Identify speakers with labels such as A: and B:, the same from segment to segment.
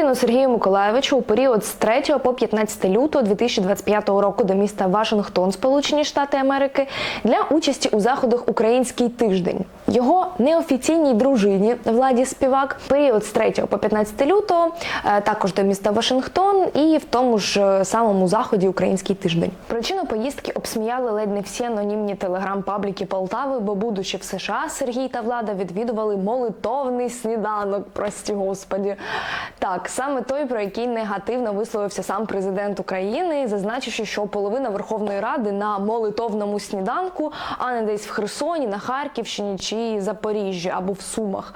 A: Капліну Сергію Миколаєвичу у період з 3 по 15 лютого 2025 року до міста Вашингтон, Сполучені Штати Америки, для участі у заходах Український тиждень. Його неофіційній дружині владі співак період з 3 по 15 лютого е, також до міста Вашингтон і в тому ж е, самому заході Український тиждень. Причину поїздки обсміяли ледь не всі анонімні телеграм-пабліки Полтави, бо будучи в США, Сергій та влада відвідували молитовний сніданок. Прості господі. Так, саме той, про який негативно висловився сам президент України, зазначивши, що половина Верховної Ради на молитовному сніданку, а не десь в Херсоні, на Харківщині чи Запоріжжі або в Сумах.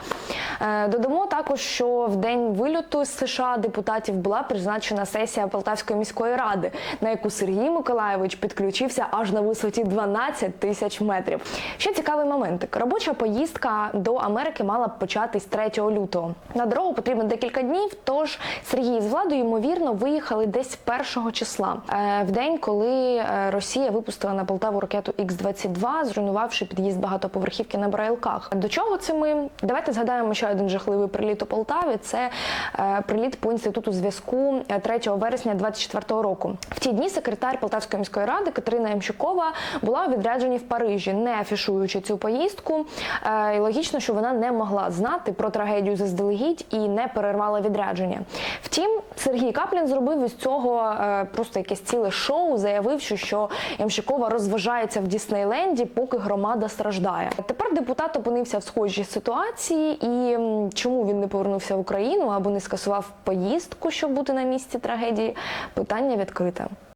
A: Е, Додамо також, що в день вильоту з США депутатів була призначена сесія Полтавської міської ради, на яку Сергій Миколаєвич підключився аж на висоті 12 тисяч метрів. Ще цікавий моментик. Робоча поїздка до Америки мала б початись 3 лютого. На дорогу потрібно декілька днів. Тож Сергій з владою ймовірно виїхали десь 1 числа, е, в день, коли е, Росія випустила на Полтаву ракету Х-22, зруйнувавши під'їзд багатоповерхівки на Брайлках. До чого це ми? Давайте згадаємо ще один жахливий приліт у Полтаві. Це е, приліт по інституту зв'язку е, 3 вересня 24 року. В ті дні секретар Полтавської міської ради Катерина Ямщикова була у відрядженні в Парижі, не афішуючи цю поїздку. Е, І логічно, що вона не могла знати про трагедію заздалегідь і не перервала відрядження. Втім, Сергій Каплін зробив із цього е, просто якесь ціле шоу, заявивши, що Ямщикова розважається в Діснейленді, поки громада страждає. Тепер депутат опинився в схожій ситуації, і чому він не повернувся в Україну або не скасував поїздку, щоб бути на місці трагедії, питання відкрите.